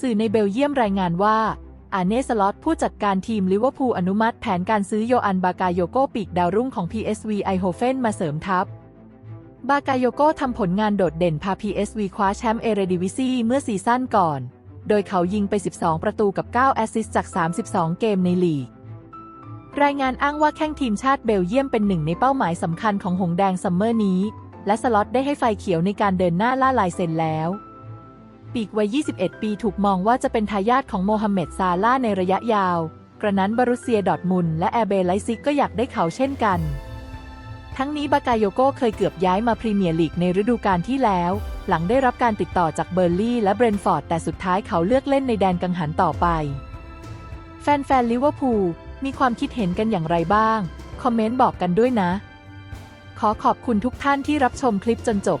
สื่อในเบลเยียมรายงานว่าอาเนสลอตผู้จัดการทีมลิเวอร์พูลอนุมัติแผนการซื้อโยอันบากาโยโกปีกดาวรุ่งของ PSV ไอโฮเฟนมาเสริมทัพ บากาโยโกทำผลงานโดดเด่นพา PSV คว้าแชมป์เอเรดิวิซีเมื่อซีซั่นก่อน โดยเขายิงไป 12 ประตูกับ 9 แอสซิสต์จาก 32 เกมในลีก รายงานอ้างว่าแข้งทีมชาติเบลเยียมเป็นหนึ่งในเป้าหมายสำคัญของหงแดงซัมเมอร์นี้ และสล็อตได้ให้ไฟเขียวในการเดินหน้าล่าลายเซ็นแล้ว ปีกวัย 21 ปีถูกมองว่าจะเป็นทายาทของโมฮัมเหม็ดซาลาในระยะยาว กระนั้นบารุเซียดอทมุนและแอร์เบไลซิกก็อยากได้เขาเช่นกัน ทั้งนี้บากาโยโกเคยเกือบย้ายมาพรีเมียร์ลีกในฤดูกาลที่แล้ว หลังได้รับการติดต่อจากเบอร์ลี่และเบรนฟอร์ดแต่สุดท้ายเขาเลือกเล่นในแดนกังหันต่อไป แฟนๆลิเวอร์พูลมีความคิดเห็นกันอย่างไรบ้าง คอมเมนต์บอกกันด้วยนะ ขอขอบคุณทุกท่านที่รับชมคลิปจนจบ